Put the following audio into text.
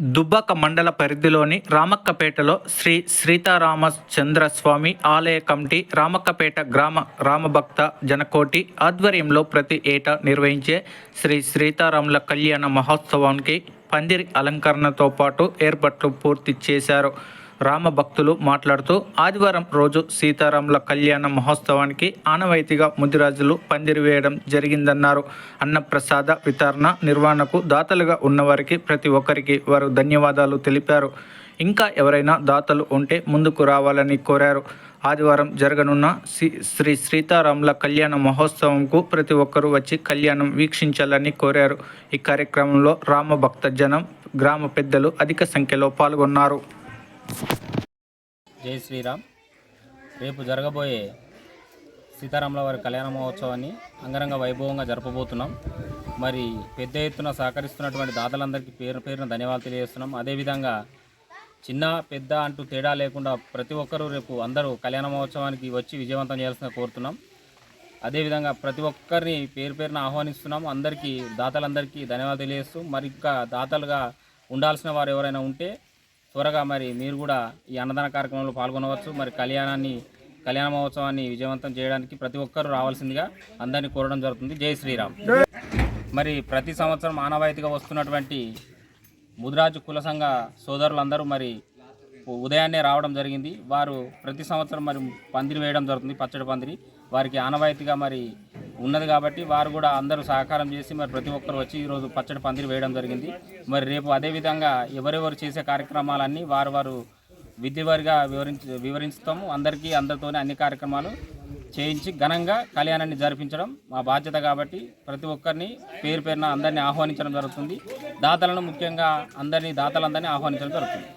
దుబ్బాక మండల పరిధిలోని రామక్కపేటలో శ్రీ సీతారామచంద్రస్వామి ఆలయ కమిటీ రామక్కపేట గ్రామ రామభక్త జనకోటి ఆధ్వర్యంలో ప్రతి ఏటా నిర్వహించే శ్రీ సీతారాముల కళ్యాణ మహోత్సవానికి పందిరి అలంకరణతో పాటు ఏర్పాట్లు పూర్తి చేశారు. రామ భక్తులు మాట్లాడుతూ ఆదివారం రోజు సీతారాముల కళ్యాణ మహోత్సవానికి ఆనవాయితీగా ముదిరాజులు పందిరి వేయడం జరిగిందన్నారు. అన్నప్రసాద వితరణ నిర్వహణకు దాతలుగా ఉన్నవారికి ప్రతి ఒక్కరికి వారు ధన్యవాదాలు తెలిపారు. ఇంకా ఎవరైనా దాతలు ఉంటే ముందుకు రావాలని కోరారు. ఆదివారం జరగనున్న శ్రీ శ్రీ సీతారాముల కళ్యాణ మహోత్సవంకు ప్రతి ఒక్కరూ వచ్చి కళ్యాణం వీక్షించాలని కోరారు. ఈ కార్యక్రమంలో రామభక్త జనం గ్రామ పెద్దలు అధిక సంఖ్యలో పాల్గొన్నారు. జై శ్రీరామ్. రేపు జరగబోయే సీతారాముల వారి కళ్యాణ మహోత్సవాన్ని అంగరంగ వైభవంగా జరపబోతున్నాం. మరి పెద్ద ఎత్తున సహకరిస్తున్నటువంటి దాతలందరికీ పేరు పేరున ధన్యవాదాలు తెలియజేస్తున్నాం. అదేవిధంగా చిన్న పెద్ద అంటూ తేడా లేకుండా ప్రతి ఒక్కరూ రేపు అందరూ కళ్యాణ మహోత్సవానికి వచ్చి విజయవంతం చేయాల్సిన కోరుతున్నాం. అదేవిధంగా ప్రతి ఒక్కరిని పేరు పేరున ఆహ్వానిస్తున్నాం. అందరికీ దాతలందరికీ ధన్యవాదాలు తెలియజేస్తూ మరి ఇంకా దాతలుగా ఉండాల్సిన వారు ఎవరైనా ఉంటే త్వరగా మరి మీరు కూడా ఈ అన్నదాన కార్యక్రమంలో పాల్గొనవచ్చు. మరి కళ్యాణాన్ని కళ్యాణ మహోత్సవాన్ని విజయవంతం చేయడానికి ప్రతి ఒక్కరూ రావాల్సిందిగా అందరినీ కోరడం జరుగుతుంది. జై శ్రీరామ్. మరి ప్రతి సంవత్సరం ఆనవాయితీగా వస్తున్నటువంటి ముదిరాజు కుల సంఘ సోదరులందరూ మరి ఉదయాన్నే రావడం జరిగింది. వారు ప్రతి సంవత్సరం మరి పందిరి వేయడం జరుగుతుంది పచ్చడి పందిరి. వారికి ఆనవాయితీగా మరి ఉన్నది కాబట్టి వారు కూడా అందరూ సహకారం చేసి మరి ప్రతి ఒక్కరు వచ్చి ఈరోజు పచ్చడి పందిరి వేయడం జరిగింది. మరి రేపు అదేవిధంగా ఎవరెవరు చేసే కార్యక్రమాలన్నీ వారు వారు విధివారిగా వివరించి వివరిస్తాము. అందరికీ అందరితోనే అన్ని కార్యక్రమాలు చేయించి ఘనంగా కళ్యాణాన్ని జరిపించడం మా బాధ్యత కాబట్టి ప్రతి ఒక్కరిని పేరు పేరున అందరినీ ఆహ్వానించడం జరుగుతుంది. దాతలను ముఖ్యంగా అందరినీ దాతలందరినీ ఆహ్వానించడం జరుగుతుంది.